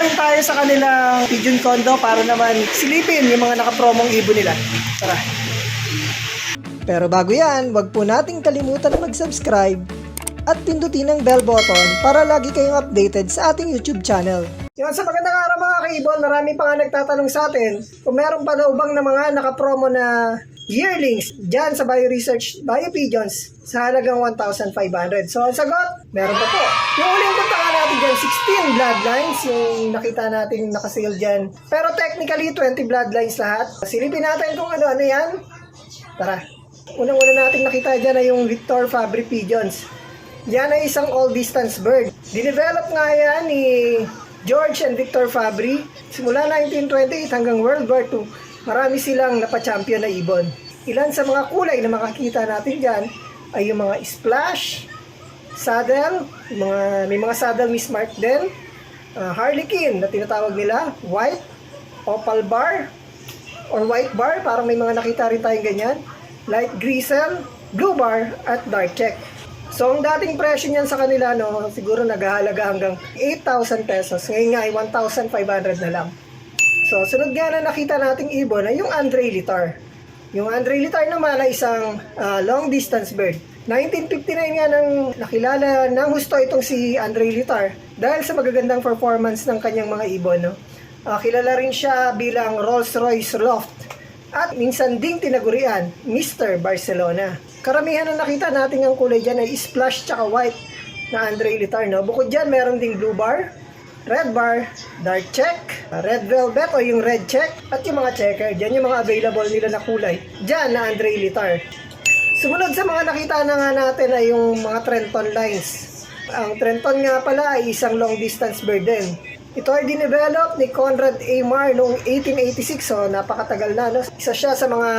rin tayo sa kanilang pigeon condo para naman silipin yung mga nakapromong ibon nila. Tara. Pero bago yan, wag po nating kalimutan mag-subscribe at pindutin ang bell button para lagi kayong updated sa ating YouTube channel. Yun, sa magandang araw mga kaibon, marami pa nga nagtatanong sa atin kung meron pa daw bang na mga nakapromo na yearlings dyan sa Bio Research Bio Pigeons sa halagang 1,500. So, ang sagot, meron pa po. Yung uling punta nga natin dyan, 16 bloodlines, yung nakita natin nakasale dyan. Pero technically, 20 bloodlines lahat. Silipin natin kung ano-ano yan. Tara. Unang-una natin nakita dyan ay yung Victor Fabry Pigeons. Yan ay isang all-distance bird. Dinevelop nga yan ni George and Victor Fabry. Simula 1928 hanggang World War II, marami silang napachampion na ibon. Ilan sa mga kulay na makakita natin dyan ay yung mga splash, saddle, mga, may mga saddle mismark din, uh, harlequin na tinatawag nila, white, opal bar, or white bar, parang may mga nakita rin tayong ganyan, light grisel, blue bar, at dark check. So, ang dating presyo niyan sa kanila, no, siguro naghahalaga hanggang 8,000 pesos. Ngayon nga ay 1,500 na lang. So, sunod nga na nakita nating ibon ay yung Andre Litar. Yung Andre Litar naman ay isang ah, long distance bird. 1959 nga nang nakilala ng husto itong si Andre Litar dahil sa magagandang performance ng kanyang mga ibon. No? Ah, kilala rin siya bilang Rolls-Royce Loft at minsan ding tinagurian, Mr. Barcelona. Karamihan na nakita natin ang kulay dyan ay splash tsaka white na Andre Litar. No? Bukod dyan, meron ding blue bar, red bar, dark check, red velvet o yung red check, at yung mga checker. Diyan yung mga available nila na kulay. Diyan na Andre Litar. Sumunod sa mga nakita na nga natin ay yung mga Trenton lines. Ang Trenton nga pala ay isang long distance bird din. Ito ay dinevelop ni Conrad A. Marr noong 1886, so napakatagal na. No? Isa siya sa mga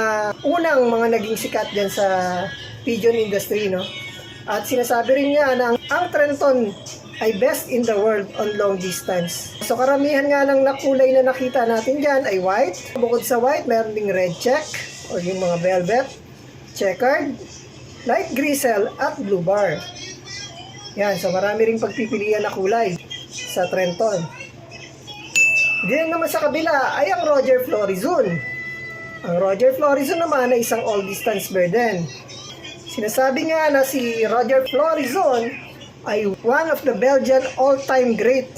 unang mga naging sikat dyan sa pigeon industry. No? At sinasabi rin niya na ang, ang Trenton ay best in the world on long distance. So karamihan nga ng nakulay na nakita natin dyan ay white. Bukod sa white, meron ding red check or yung mga velvet, checkered, light grisel at blue bar. Yan, so marami ring pagpipilian na kulay sa Trenton. Diyan naman sa kabila ay ang Roger Florizon. Ang Roger Florizon naman ay isang all-distance bird din. Sinasabi nga na si Roger Florizon ay one of the Belgian all-time great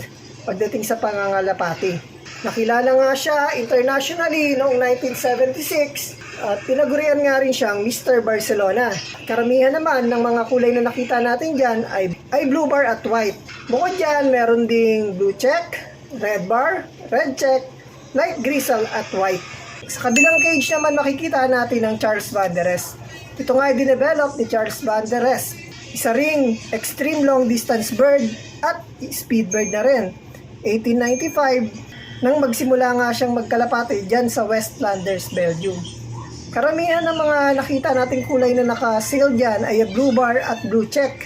pagdating sa pangangalapati. Nakilala nga siya internationally noong 1976 at tinagurian nga rin siyang Mr. Barcelona. Karamihan naman ng mga kulay na nakita natin dyan ay, ay blue bar at white. Bukod dyan, meron ding blue check, red bar, red check, light grisel at white. Sa kabilang cage naman makikita natin ang Charles Van Der Est. Ito nga ay dinevelop ni Charles Van Der Est. Isa ring extreme long distance bird at speed bird na rin. 1895 nang magsimula nga siyang magkalapati dyan sa Westlanders, Belgium. Karamihan ng mga nakita nating kulay na naka-seal dyan ay blue bar at blue check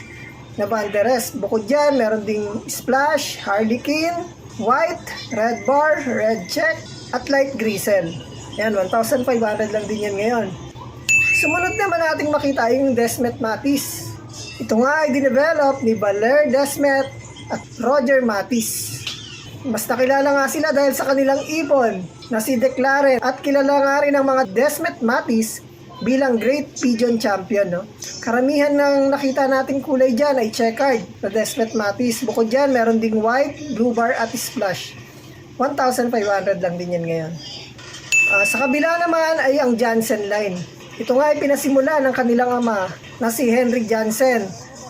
na Van Der Est. Bukod dyan, meron ding splash, harlequin, white, red bar, red check, at light grisel. Yan, 1,500 lang din yan ngayon. Sumunod naman nating makita yung Desmet Matis. Ito nga ay dinevelop ni Valer Desmet at Roger Matis. Mas nakilala nga sila dahil sa kanilang ibon na si Declaren at kilala nga rin ang mga Desmet Matis bilang Great Pigeon Champion. No? Karamihan ng nakita nating kulay dyan ay checkered na Desmet Matis. Bukod dyan, meron ding white, blue bar at splash. 1,500 lang din yan ngayon. Ah, sa kabila naman ay ang Jansen line. Ito nga ay pinasimula ng kanilang ama na si Henry Jansen.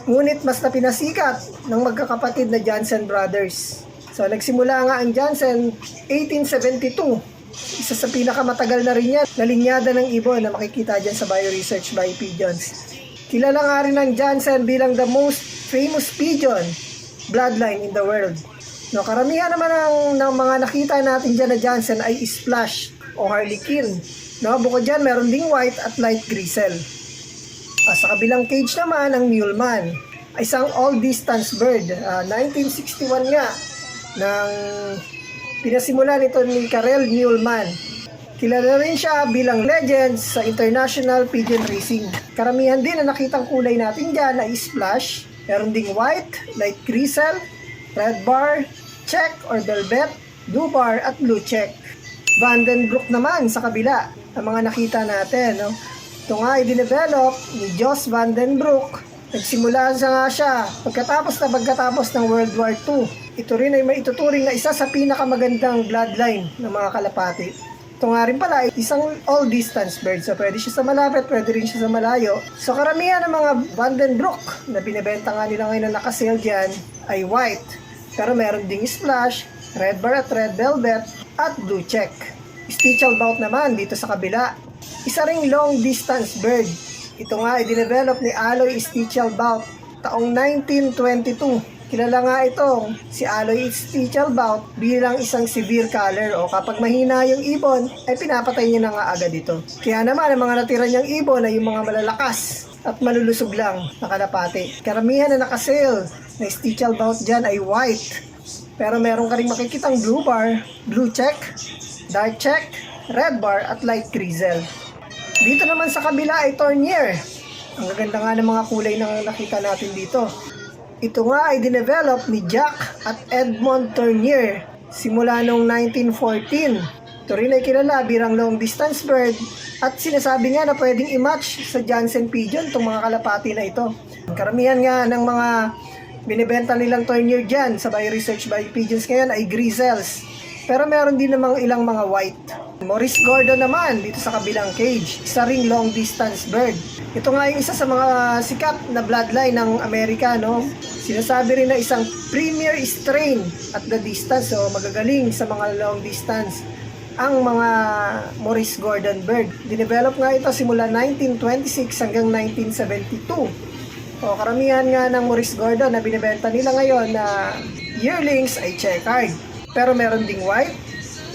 Ngunit mas na pinasikat ng magkakapatid na Jansen Brothers. So nagsimula nga ang Jansen 1872. Isa sa pinakamatagal na rin yan na linyada ng ibon na makikita dyan sa Bioresearch by Pigeons. Kilala nga rin ng Jansen bilang the most famous pigeon bloodline in the world. No, karamihan naman ng, ng mga nakita natin dyan na Jansen ay splash o harlequin. No, bukod dyan, meron ding white at light grisel. Ah, sa kabilang cage naman, ang Muleman. Isang all-distance bird. Ah, 1961 nga, nang pinasimula nito ni Karel Muleman. Kilala rin siya bilang legend sa International Pigeon Racing. Karamihan din na nakitang kulay natin dyan ay splash. Meron ding white, light grisel, red bar, check or velvet, blue bar at blue check. Vandenbroek naman sa kabila, ang mga nakita natin. No? Ito nga ay dinevelop ni Jos Vandenbroek. Nagsimula siya nga siya pagkatapos na pagkatapos ng World War II. Ito rin ay maituturing na isa sa pinakamagandang bloodline ng mga kalapati. Ito nga rin pala, isang all-distance bird. So, pwede siya sa malapit, pwede rin siya sa malayo. So, karamihan ng mga Vandenbroek na binibenta nga nila ngayon na nakasale dyan ay white. Pero meron ding splash, red bar red velvet, at blue check. Stichel bout naman dito sa kabila. Isa ring long distance bird. Ito nga ay dinevelop ni Aloy Stichel bout taong 1922. Kilala nga ito, si Aloy Stichelbaut bilang isang severe color o kapag mahina yung ibon, ay pinapatay niya na nga agad ito. Kaya naman, ang mga natira niyang ibon ay yung mga malalakas at malulusog lang na kalapati. Karamihan na nakasale na Stichelbaut dyan ay white. Pero meron ka rin makikitang blue bar, blue check, dark check, red bar at light grizzle. Dito naman sa kabila ay Tournier. Ang gaganda nga ng mga kulay na nakita natin dito. Ito nga ay dinevelop ni Jack at Edmond Tournier simula noong 1914. Ito rin ay kilala bilang long distance bird at sinasabi nga na pwedeng i-match sa Jansen Pigeon itong mga kalapati na ito. Karamihan nga ng mga binibenta nilang Tournier dyan sa by research by pigeons ngayon ay grizzles. Pero meron din namang ilang mga white. Maurice Gordon naman dito sa kabilang cage, isa ring long distance bird. Ito nga yung isa sa mga sikat na bloodline ng Amerika, no? Sinasabi rin na isang premier strain at the distance, so magagaling sa mga long distance ang mga Maurice Gordon bird. Dinevelop nga ito simula 1926 hanggang 1972. O karamihan nga ng Maurice Gordon na binibenta nila ngayon na yearlings ay checkered. Pero meron ding white,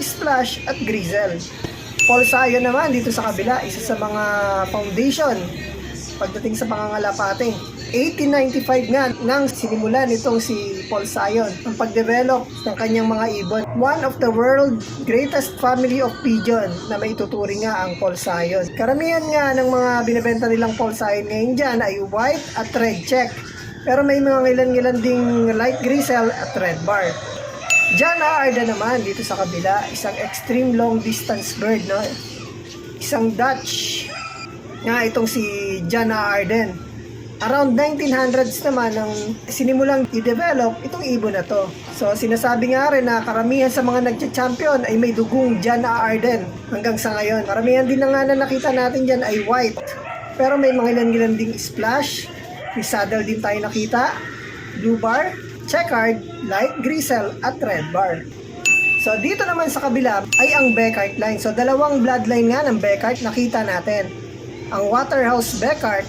splash at grizzle. Paul Sayo naman dito sa kabila, isa sa mga foundation pagdating sa pangangalapate. 1895 nga nang sinimulan nitong si Paul Sayon ang pagdevelop ng kanyang mga ibon. One of the world greatest family of pigeon na may tuturing nga ang Paul Sayon. Karamihan nga ng mga binibenta nilang Paul Sayon ngayon dyan ay white at red check. Pero may mga ngilan-ngilan ding light grizzle at red bar. Jana Arda naman dito sa kabila, isang extreme long distance bird, no? Isang Dutch nga itong si Jana Arden. Around 1900s naman nang sinimulang i-develop itong ibon na to. So sinasabi nga rin na karamihan sa mga nagcha-champion ay may dugong Jana Arden hanggang sa ngayon. Karamihan din na nga na nakita natin dyan ay white. Pero may mga ilan-ilan ding splash. May saddle din tayo nakita. Blue bar, checkered, light grizzle at red bar. So dito naman sa kabila ay ang Beckart line. So dalawang bloodline nga ng Beckart nakita natin. Ang Waterhouse Beckart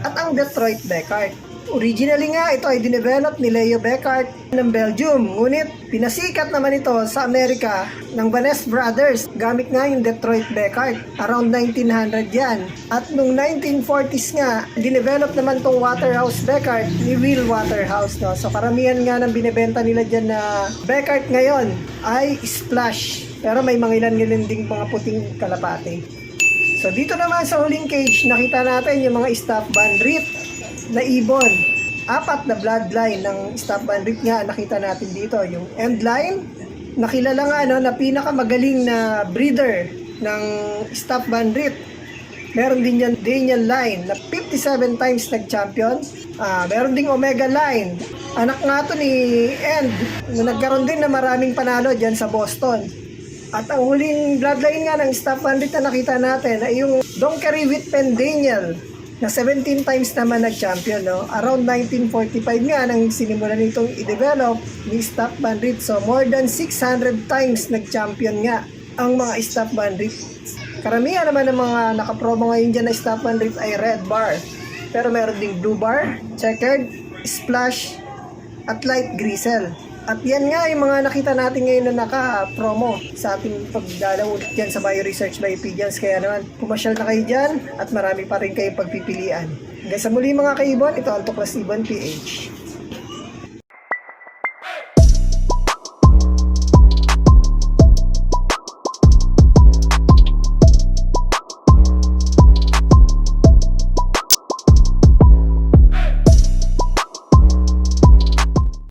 at ang Detroit Beckart. Originally nga ito ay dinevelop ni Leo Beckart ng Belgium. Ngunit pinasikat naman ito sa Amerika ng Vaness Brothers gamit nga yung Detroit Beckart. Around 1900 yan. At nung 1940s nga, dinevelop naman tong Waterhouse Beckart ni Will Waterhouse. No? So karamihan nga ng binebenta nila dyan na Beckart ngayon ay Splash. Pero may mga ilan-ilan ding mga puting kalapate. So dito naman sa huling cage, nakita natin yung mga stop bandrit na ibon. Apat na bloodline ng stop bandrit nga nakita natin dito. Yung end line, nakilala nga no, na pinakamagaling na breeder ng stop bandrit. Meron din yan Daniel Line na 57 times nag-champion. Ah, meron ding Omega Line. Anak nga to ni End na nagkaroon din na maraming panalo dyan sa Boston. At ang huling bloodline nga ng Staff Bandit na nakita natin ay yung Donkery with Pendaniel na 17 times naman nag-champion. No? Around 1945 nga nang sinimulan nitong i-develop ni Staff Bandit. So more than 600 times nag-champion nga ang mga Staff Bandit. Karamihan naman ng mga nakapromo ngayon dyan na Staff Bandit ay red bar. Pero meron ding blue bar, checkered, splash, at light grizzle. At yan nga yung mga nakita natin ngayon na naka-promo sa ating pagdalaw dyan sa Bio Research by Pigeons. Kaya naman, pumasyal na kayo dyan at marami pa rin kayong pagpipilian. Hanggang sa muli mga kaibon, ito ang Tuklas Ibon PH.